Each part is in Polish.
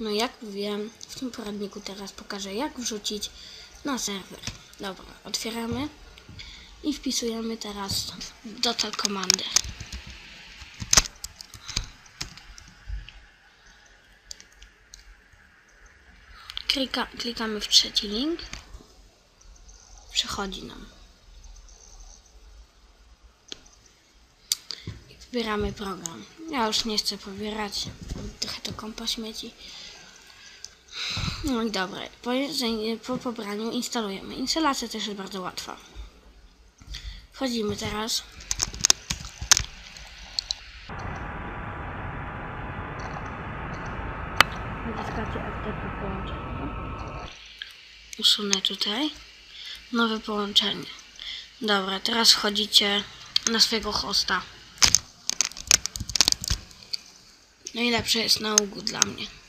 No jak mówiłem, w tym poradniku teraz pokażę jak wrzucić na serwer. Dobra, otwieramy i wpisujemy teraz Dota Commander. Klika, klikamy w trzeci link. Przechodzi nam. I Wybieramy program. Ja już nie chcę pobierać. Trochę to kompa śmieci. No i dobra. Po, po pobraniu instalujemy. Instalacja też jest bardzo łatwa. Wchodzimy teraz. Naciskacie FTP połączenie. Usunę tutaj. Nowe połączenie. Dobra, teraz wchodzicie na swojego hosta. Najlepsze jest na ugu dla mnie.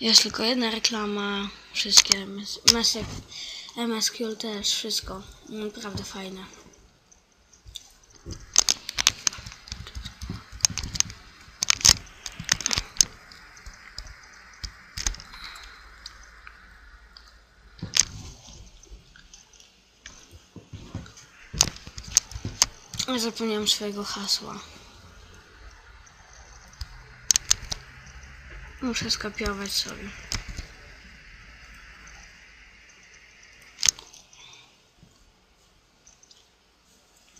Jest tylko jedna reklama, wszystkie MS, MS, MSQL też, wszystko. Naprawdę fajne. Zapomniałem swojego hasła. Muszę skopiować sobie.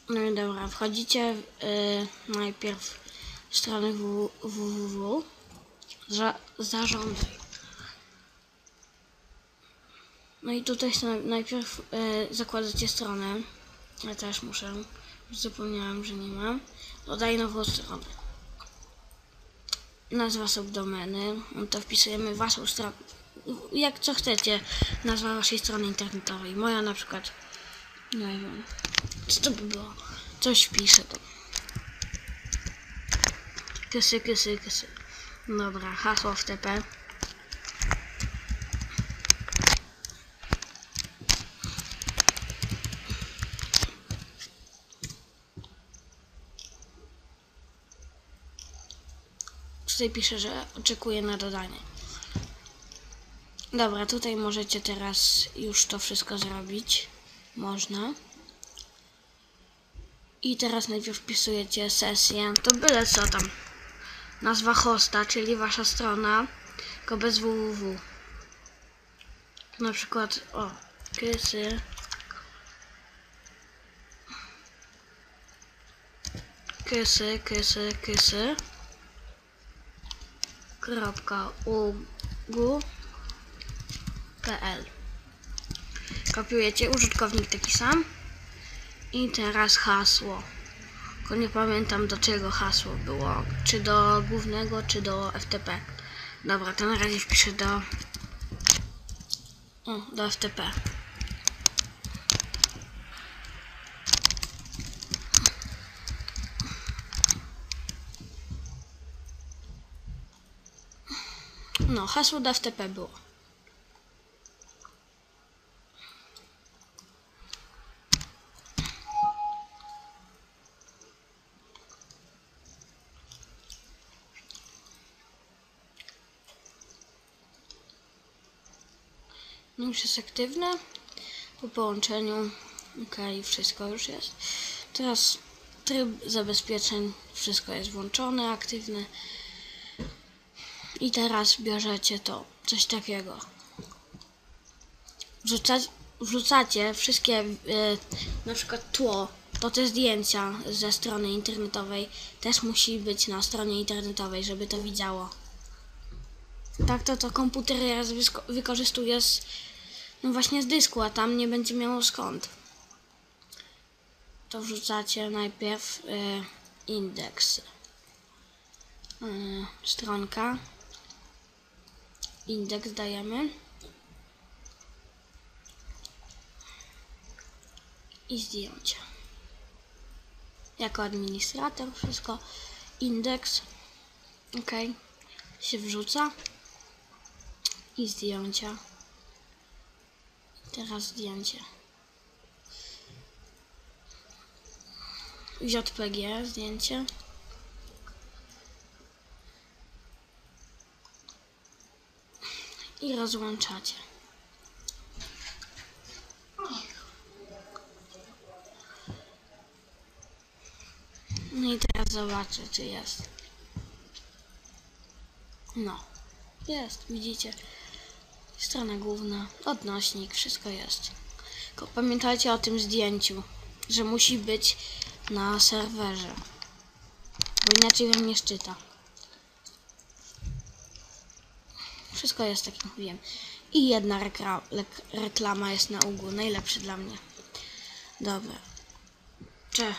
No i dobra, wchodzicie y, najpierw w stronę w- www. Za, zarządzaj. No i tutaj sobie najpierw y, zakładacie stronę. Ja też muszę. Zapomniałam, że nie mam. Dodaj nową stronę. Nazwa subdomeny. To wpisujemy waszą stronę. Jak co chcecie. Nazwa waszej strony internetowej. Moja na przykład. Nie wiem. Co to by było? Coś piszę to. Kysy, kysy, kysy. Dobra, hasło FTP. Tutaj pisze, że oczekuję na dodanie. Dobra, tutaj możecie teraz już to wszystko zrobić. Można. I teraz najpierw wpisujecie sesję. To byle co tam. Nazwa hosta, czyli wasza strona, tylko bez www. Na przykład, o, kysy. Kysy, kysy, kysy. Kropka ugu pl Kopiujecie użytkownik taki sam. I teraz hasło. Tylko nie pamiętam do czego hasło było. Czy do głównego, czy do FTP. Dobra, to na razie wpiszę do... O, do FTP. No, hasło do FTP było. No już jest aktywne. Po połączeniu. Ok, wszystko już jest. Teraz tryb zabezpieczeń. Wszystko jest włączone, aktywne. I teraz bierzecie to. Coś takiego. Wrzucać, wrzucacie wszystkie, e, na przykład tło, to te zdjęcia ze strony internetowej też musi być na stronie internetowej, żeby to widziało. Tak to to komputer raz wysko- wykorzystuje z, no właśnie z dysku, a tam nie będzie miało skąd. To wrzucacie najpierw y, indeks. Y, stronka. Indeks dajemy. I zdjęcia. Jako administrator wszystko. Indeks. Ok. Się wrzuca i zdjęcia. Teraz zdjęcie. JPG zdjęcie. I rozłączacie. No i teraz zobaczę, czy jest. No, jest, widzicie. Strona główna, odnośnik, wszystko jest. Tylko pamiętajcie o tym zdjęciu, że musi być na serwerze, bo inaczej wam nie szczyta. Wszystko jest tak jak mówiłem. I jedna reklama jest na ugu, najlepszy dla mnie. Dobra. Cze.